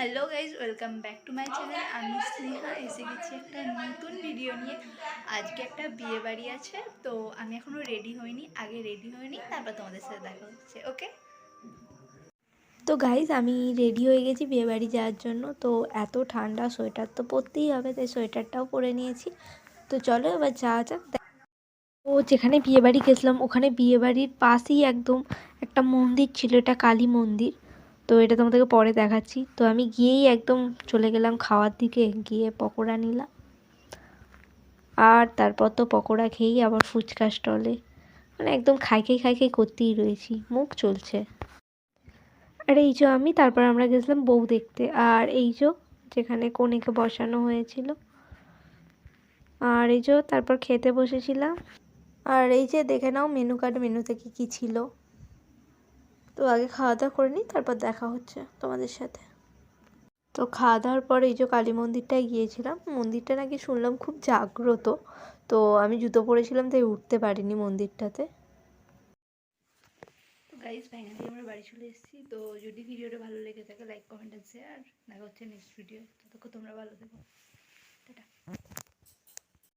Hello guys welcome back to my channel আমি স্নেহা, এসে গেছি একটা নতুন ভিডিও নিয়ে। আজকে একটা বিয়ে বাড়ি আছে, তো আমি এখনও রেডি হইনি, আগে রেডি হইনি, তারপর তোমাদের সাথে দেখা হচ্ছে ওকে তো গাইজ আমি রেডি হয়ে গেছি বিয়ে বাড়ি যাওয়ার জন্য, তো এত ঠান্ডা সোয়েটার তো পরতেই হবে, তাই সোয়েটারটাও পরে নিয়েছি। তো চলো এবার যাওয়া যাক। ও, যেখানে বিয়ে বাড়ি গেছিলাম, ওখানে বিয়ে বাড়ির পাশেই একদম একটা মন্দির ছিল, এটা কালী মন্দির। তো এটা তোমাদেরকে পরে দেখাচ্ছি। তো আমি গিয়েই একদম চলে গেলাম খাওয়ার দিকে, গিয়ে পকোড়া নিলাম। আর তারপর তো পকোড়া খেয়েই আবার ফুচকা স্টলে মানে একদম খাই খাই খাই খাই করতেই রয়েছি, মুখ চলছে। আর এই যে আমি, তারপর আমরা গেছিলাম বউ দেখতে। আর এই যে যেখানে কনেকে বসানো হয়েছিল। আর এই যে তারপর খেতে বসেছিলাম। আর এই যে দেখে নাও মেনু কার্ড, মেনুতে কী কী ছিল। তো আগে খাওয়া দাওয়া করে নিই, তারপর দেখা হচ্ছে তোমাদের সাথে। তো খাওয়া দাওয়ার পর এই যে কালী মন্দিরটায় গিয়েছিলাম, মন্দিরটা নাকি শুনলাম খুব জাগ্রত, তো আমি জুতো পরেছিলাম তাই উঠতে পারিনি মন্দিরটাতে। তো গাইজ ফাইনালি আমরা বাড়ি চলে এসেছি, তো যদি ভিডিওটা ভালো লেগে থাকে লাইক কমেন্ট আর শেয়ার দেখা হচ্ছে নেক্সট ভিডিও ততক্ষণ তোমরা ভালো থেকো।